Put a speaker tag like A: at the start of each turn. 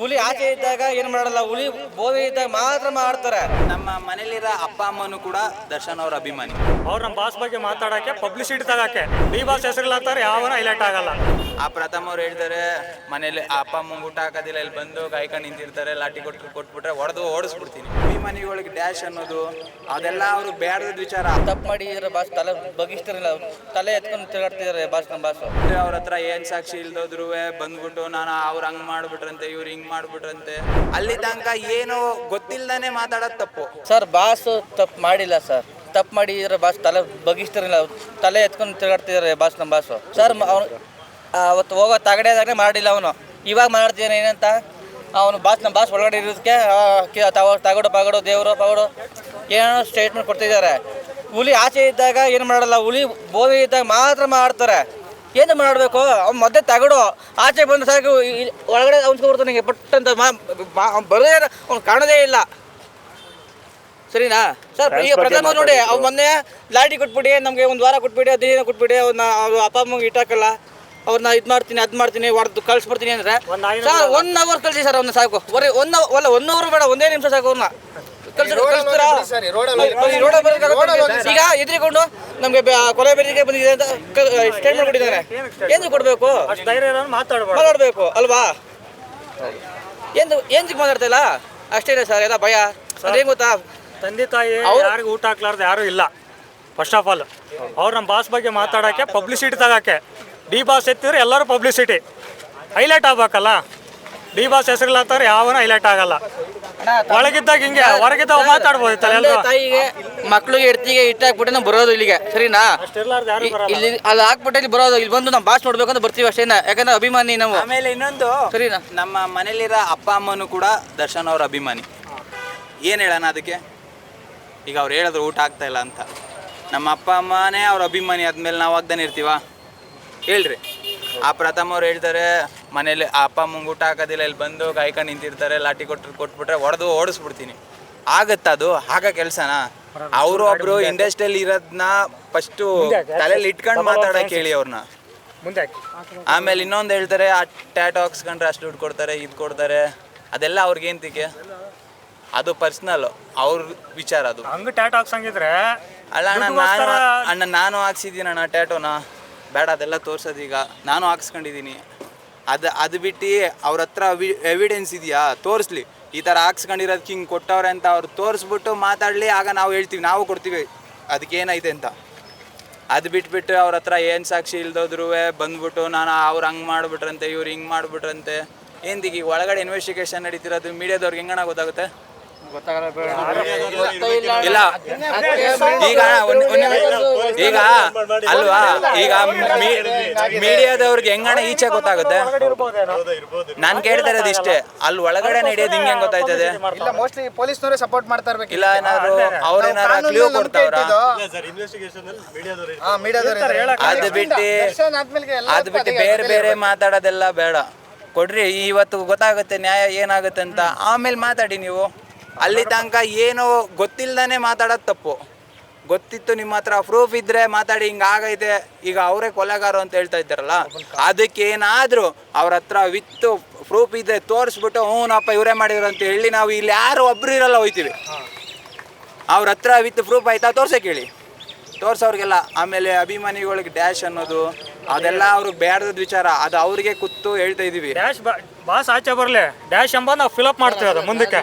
A: ಹುಲಿ ಆಚೆ ಇದ್ದಾಗ ಏನು ಮಾಡಲ್ಲ ಹುಲಿ ಬೋವಿ ಇದ್ದಾಗ ಮಾತ್ರ ಮಾಡ್ತಾರೆ.
B: ನಮ್ಮ ಮನೇಲಿರೋ ಅಪ್ಪ ಅಮ್ಮನೂ ಕೂಡ ದರ್ಶನ್ ಅವ್ರ ಅಭಿಮಾನಿ.
C: ಅವ್ರ ನಮ್ಮ ಬಾಸ್ ಬಗ್ಗೆ ಮಾತಾಡಕ್ಕೆ ಪಬ್ಲಿಸಿಟಿ ತಗಕ್ಕೆ. ಬಿ ಬಾಸ್ ಹೆಸರಿಲ್ಲ ಯಾವ ಹೈಲೈಟ್ ಆಗಲ್ಲ.
B: ಆ ಪ್ರಥಮ ಅವ್ರು ಹೇಳ್ತಾರೆ ಮನೇಲಿ ಅಪ್ಪ ಅಮ್ಮ ಊಟ ಹಾಕೋದಿಲ್ಲ ಇಲ್ಲಿ ಬಂದು ಕಾಯ್ಕೊಂಡು ನಿಂತಿರ್ತಾರೆ ಲಾಟಿ ಕೊಟ್ಟು ಕೊಟ್ಬಿಟ್ರೆ ಹೊಡೆದು ಓಡಿಸ್ಬಿಡ್ತೀನಿ. ಅಭಿಮಾನಿಗಳಿಗೆ ಡ್ಯಾಶ್ ಅನ್ನೋದು ಅದೆಲ್ಲ ಅವರು ಬೇಡದ ವಿಚಾರ.
A: ತಪ್ಪು ಮಾಡಿದ್ರೆ ಬಾಸ್ ತಲೆ ಬಗ್ಗಿಸ್ತಿರಲಿಲ್ಲ ತಲೆ ಎತ್ಕೊಂಡು ತಿರುಗಾಡ್ತಿದ್ದಾರೆ ಬಾಸ್ ನಮ್ಮ ಬಾಸು.
B: ಅವ್ರ ಹತ್ರ ಏನ್ ಸಾಕ್ಷಿ ಇಲ್ದೋದ್ರು ಬಂದ್ಬಿಟ್ಟು ನಾನು ಅವ್ರು ಹಂಗ್ ಮಾಡ್ಬಿಟ್ರಂತೆ ಇವ್ರು ಹಿಂಗೆ ಮಾಡ್ಬಿಟ್ರಂತೆ. ಅಲ್ಲಿ ತನಕ ಏನು ಗೊತ್ತಿಲ್ಲದೇ ಮಾತಾಡೋದು ತಪ್ಪು.
A: ಸರ್ ಬಾಸ್ ತಪ್ಪು ಮಾಡಿಲ್ಲ ಸರ್. ತಪ್ಪು ಮಾಡಿದ್ರೆ ಬಾಸ್ ತಲೆ ಬಗ್ಗಿಸ್ತಿರಲಿಲ್ಲ ತಲೆ ಎತ್ಕೊಂಡು ತಿರುಗಾಡ್ತಿದ್ದಾರೆ ಬಾಸ್ ನಮ್ಮ ಬಾಸು. ಸರ್ ಅವನು ಅವತ್ತು ಹೋಗೋ ತಗಡೆ ಮಾಡಿಲ್ಲ ಅವನು. ಇವಾಗ ಮಾಡ್ತಿದ್ದಾನೆ ಏನಂತ? ಅವನು ಬಾಸ್ ನಮ್ಮ ಬಾಸ್ ಒಳಗಡೆ ಇರೋದಕ್ಕೆ ತಗಡು ಪಗಡು ದೇವರು ಪಗಡು ಏನೋ ಸ್ಟೇಟ್ಮೆಂಟ್ ಕೊಡ್ತಿದ್ದಾರೆ. ಹುಲಿ ಆಚೆ ಇದ್ದಾಗ ಏನು ಮಾಡಲ್ಲ ಹುಲಿ ಬೋವಿ ಇದ್ದಾಗ ಮಾತ್ರ ಮಾಡ್ತಾರೆ. ಏನು ಮಾಡಬೇಕು? ಅವ್ನು ಮೊದಲೇ ತಗಡು ಆಚೆ ಬಂದು ಸಾಕು ಒಳಗಡೆ ಅವ್ನ್ಸ್ಕೊಬಿಡ್ತಾನೆ ಹಿಂಗೆ ಪಟ್ಟಂತ ಮಾ ಅವ್ನು ಬರೋದೇ ಅವ್ನು ಕಾಣೋದೇ ಇಲ್ಲ. ಸರಿನಾ? ಸರ್ ಈಗ ಪ್ರಥಮ ನೋಡಿ ಅವ್ನು ಮೊನ್ನೆ ಲಾಟಿ ಕೊಟ್ಬಿಡಿ ನಮಗೆ ಒಂದು ವಾರ ಕೊಟ್ಬಿಡಿ ಹದಿನೈದು ಕೊಟ್ಬಿಡಿ ಅವ್ನ ಅವ್ರು ಅಪ್ಪ ಅಮ್ಮಗೆ ಇಟ್ಟಾಕಲ್ಲ ಅವ್ರನ್ನ ಇದು ಮಾಡ್ತೀನಿ ಅದು ಮಾಡ್ತೀನಿ ಹೊಡೆದು ಕಳಿಸ್ಬಿಡ್ತೀನಿ ಅಂದ್ರೆ ಸರ್ ಒನ್ ಅವರ್ ಕಳಿಸಿ ಸರ್ ಅವ್ನ ಸಾಕು. ಬರೀ ಒನ್ ಅಲ್ಲ ಒನ್ ಅವರ್ ಬೇಡ ಒಂದೇ ನಿಮಿಷ ಸಾಕು ಅವ್ರನ್ನ ಈಗ ಎದ್ರಿಕೊಂಡು ನಮ್ಗೆ ಕೊಲೆ ಬೆದರಿಕೆ ಬಂದಿದೆ ಅಂತ ಸ್ಟೇಟ್ಮೆಂಟ್ ಕೊಟ್ಟಿದ್ದಾರೆ. ಏನು ಕೊಡಬೇಕು? ಮಾತಾಡ್ಬೇಕು ಅಲ್ವಾ? ಏನು ಏನು ಮಾತಾಡ್ತಾ ಇಲ್ಲ? ಅಷ್ಟೇ ಸರ್ ಎಲ್ಲ ಭಯ. ಅದೇನು ಗೊತ್ತಾ?
C: ತಂದೆ ತಾಯಿ ಯಾರಿಗೂ ಊಟ ಹಾಕ್ಲಾರ್ದು ಯಾರು ಇಲ್ಲ. ಫಸ್ಟ್ ಆಫ್ ಆಲ್ ಅವ್ರು ನಮ್ಮ ಬಾಸ್ ಬಗ್ಗೆ ಮಾತಾಡಕ್ಕೆ ಪಬ್ಲಿಸಿಟಿ ತಗಕ್ಕೆ. ಡಿ ಬಾಸ್ ಎತ್ತಿದ್ರೆ ಎಲ್ಲರೂ ಪಬ್ಲಿಸಿಟಿ ಹೈಲೈಟ್ ಆಗ್ಬೇಕಲ್ಲ? ಡಿ ಬಾಸ್ ಹೆಸರುಗಳಾಗ್ತಾರೆ ಯಾವನು ಹೈಲೈಟ್ ಆಗಲ್ಲ. ಒಳಗಿದ್ದಾಗ ಹಿಂಗೆ ಹೊರಗಿದ್ದಾಗ ಮಾತಾಡ್ಬೋದು
A: ತಾಯಿಗೆ ಮಕ್ಳಿಗೆ ಇಡ್ತಿಗೆ ಇಟ್ಟಾಕ್ಬಿಟ್ಟು ನಾವು ಬರೋದು ಇಲ್ಲಿಗೆ. ಸರಿನಾ? ಇಲ್ಲಿ ಅಲ್ಲಿ ಹಾಕ್ಬಿಟ್ಟು ಇಲ್ಲಿ ಬರೋದು. ಇಲ್ಲಿ ಬಂದು ನಮ್ಮ ಬಾಸ್ ನೋಡ್ಬೇಕು ಅಂತ ಬರ್ತೀವಿ ಅಷ್ಟೇನ ಯಾಕಂದ್ರೆ ಅಭಿಮಾನಿ ನಾವು.
B: ಆಮೇಲೆ ಇನ್ನೊಂದು
A: ಸರಿನಾ?
B: ನಮ್ಮ ಮನೇಲಿರೋ ಅಪ್ಪ ಅಮ್ಮನೂ ಕೂಡ ದರ್ಶನ್ ಅವ್ರ ಅಭಿಮಾನಿ. ಏನು ಹೇಳೋಣ ಅದಕ್ಕೆ? ಈಗ ಅವ್ರು ಹೇಳಿದ್ರು ಊಟ ಆಗ್ತಾ ಇಲ್ಲ ಅಂತ. ನಮ್ಮ ಅಪ್ಪ ಅಮ್ಮನೇ ಅವ್ರ ಅಭಿಮಾನಿ ಆದ್ಮೇಲೆ ನಾವು ಆಗ್ದಾನೆ ಇರ್ತೀವ? ಹೇಳ್ರಿ. ಆ ಪ್ರಥಮ ಅವ್ರು ಹೇಳ್ತಾರೆ ಮನೇಲಿ ಆ ಅಪ್ಪ ಅಮ್ಮಂಗೆ ಊಟ ಹಾಕೋದಿಲ್ಲ ಇಲ್ಲಿ ಬಂದು ಕಾಯ್ಕೊಂಡು ನಿಂತಿರ್ತಾರೆ ಲಾಠಿ ಕೊಟ್ಟು ಕೊಟ್ಬಿಟ್ರೆ ಹೊಡೆದು ಓಡಿಸ್ಬಿಡ್ತೀನಿ. ಆಗತ್ತಾ ಅದು ಆಗ ಕೆಲಸನ? ಅವರು ಒಬ್ರು ಇಂಡಸ್ಟ್ರಿಯಲ್ಲಿ ಇರೋದನ್ನ ಫಸ್ಟು ತಲೆಯಲ್ಲಿ ಇಟ್ಕೊಂಡು ಮಾತಾಡೋಕೆ ಹೇಳಿ ಅವ್ರನ್ನ
C: ಮುಂದೆ
B: ಆಮೇಲೆ ಇನ್ನೊಂದು ಹೇಳ್ತಾರೆ ಆ ಟ್ಯಾಟ್ ಹಾಕ್ಸ್ಕೊಂಡ್ರೆ ಅಷ್ಟು ದುಡ್ಡು ಕೊಡ್ತಾರೆ ಇದು ಕೊಡ್ತಾರೆ. ಅದೆಲ್ಲ ಅವ್ರಿಗೇಂತಿಕೆ ಅದು ಪರ್ಸ್ನಲ್ ಅವ್ರ ವಿಚಾರ ಅದು.
C: ಹಂಗೆ ಟ್ಯಾಟ್ ಹಾಕ್ಸಂಗಿದ್ರೆ
B: ಅಲ್ಲ ಅಣ್ಣ ನಾನು ಅಣ್ಣ ನಾನು ಹಾಕ್ಸಿದ್ದೀನಿ ಅಣ್ಣ ಟ್ಯಾಟೋನ ಬೇಡ, ಅದೆಲ್ಲ ತೋರ್ಸೋದು ಈಗ. ನಾನು ಹಾಕ್ಸ್ಕೊಂಡಿದ್ದೀನಿ. ಅದು ಅದು ಬಿಟ್ಟು ಅವ್ರ ಹತ್ರ ಎವಿಡೆನ್ಸ್ ಇದೆಯಾ? ತೋರಿಸ್ಲಿ. ಈ ಥರ ಹಾಕ್ಸ್ಕೊಂಡಿರೋದಕ್ಕೆ ಹಿಂಗೆ ಕೊಟ್ಟವ್ರೆ ಅಂತ ಅವ್ರು ತೋರಿಸ್ಬಿಟ್ಟು ಮಾತಾಡಲಿ, ಆಗ ನಾವು ಹೇಳ್ತೀವಿ, ನಾವು ಕೊಡ್ತೀವಿ. ಅದಕ್ಕೆ ಏನೈತೆ ಅಂತ. ಅದು ಬಿಟ್ಬಿಟ್ಟು ಅವ್ರ ಹತ್ರ ಏನು ಸಾಕ್ಷಿ ಇಲ್ದೋದ್ರು ಬಂದ್ಬಿಟ್ಟು ನಾನು ಅವ್ರು ಹಂಗೆ ಮಾಡಿಬಿಟ್ರಂತೆ, ಇವ್ರು ಹಿಂಗೆ ಮಾಡಿಬಿಟ್ರಂತೆ. ಏನ್ದಿಗೆ ಒಳಗಡೆ ಇನ್ವೆಸ್ಟಿಗೇಷನ್ ನಡೀತಿರೋದು ಮೀಡಿಯಾದವ್ರಿಗೆ ಹೆಂಗಣ ಗೊತ್ತಾಗುತ್ತೆ? ಇಲ್ಲ ಈಗ ಒಂದ್- ಒಂದ್ ನಿಮಿಷ. ಈಗ ಅಲ್ವಾ? ಈಗ ಮೀಡಿಯಾದವ್ರಿಗೆ ಹೆಂಗಣ ಈಚೆ ಗೊತ್ತಾಗುತ್ತೆ? ನಾನ್ ಕೇಳ್ತಾ ಇರೋದು ಇಷ್ಟೇ. ಅಲ್ಲಿ ಒಳಗಡೆ ನಡೆಯೋದು ಹಿಂಗೆ ಹೆಂಗ್ ಗೊತ್ತಾಯ್ತದೆ?
D: ಇಲ್ಲ. ಮೋಸ್ಟ್ಲಿ ಪೊಲೀಸ್ನವರೇ ಸಪೋರ್ಟ್ ಮಾಡ್ತಾ ಇರ್ಬೇಕು.
B: ಇಲ್ಲ ಏನಾದ್ರು ಅವ್ರೇನಾದ್ರು ಕ್ಲೂ ಕೊಡ್ತಾವ್ರ? ಅದ್ ಬಿಟ್ಟು ಅದು ಬಿಟ್ಟು ಬೇರೆ ಬೇರೆ ಮಾತಾಡೋದೆಲ್ಲ ಬೇಡ. ಕೊಡ್ರಿ ಇವತ್ತು ಗೊತ್ತಾಗುತ್ತೆ ನ್ಯಾಯ ಏನಾಗುತ್ತೆ ಅಂತ. ಆಮೇಲೆ ಮಾತಾಡಿ ನೀವು. ಅಲ್ಲಿ ತನಕ ಏನು ಗೊತ್ತಿಲ್ಲದೇ ಮಾತಾಡೋದು ತಪ್ಪು. ಗೊತ್ತಿತ್ತು ನಿಮ್ಮ ಹತ್ರ ಪ್ರೂಫ್ ಇದ್ರೆ ಮಾತಾಡಿ, ಹಿಂಗೆ ಆಗೈತೆ, ಈಗ ಅವರೇ ಕೊಲೆಗಾರ ಅಂತ ಹೇಳ್ತಾ ಇದ್ದಾರಲ್ಲ, ಅದಕ್ಕೇನಾದರೂ ಅವ್ರ ಹತ್ರ ವಿತ್ತು ಪ್ರೂಫ್ ಇದ್ರೆ ತೋರಿಸ್ಬಿಟ್ಟು ಹ್ಞೂನಪ್ಪ ಇವರೇ ಮಾಡಿದ್ರು ಅಂತ ಹೇಳಿ ನಾವು ಇಲ್ಲಿ ಯಾರು ಒಬ್ರು ಇರಲ್ಲ ಹೋಯ್ತೀವಿ. ಅವ್ರ ಹತ್ರ ವಿತ್ ಪ್ರೂಫ್ ಆಯ್ತಾ ತೋರ್ಸಕ್ಕೆ ಹೇಳಿ ತೋರ್ಸೋರಿಗೆಲ್ಲ, ಆಮೇಲೆ ಅಭಿಮಾನಿಗಳಿಗೆ ಡ್ಯಾಶ್ ಅನ್ನೋದು, ಅದೆಲ್ಲ ಅವ್ರಿಗೆ ಬೇಡದ ವಿಚಾರ, ಅದು ಅವ್ರಿಗೆ ಕೂತು ಹೇಳ್ತಾ ಇದೀವಿ.
C: ಡ್ಯಾಶ್ ಬಾಸ್ ಆಚೆ ಬರಲಿ ಡ್ಯಾಶ್ ಎಂಬ ನಾವು ಫಿಲಪ್ ಮಾಡ್ತೀವಿ ಅದು ಮುಂದಕ್ಕೆ.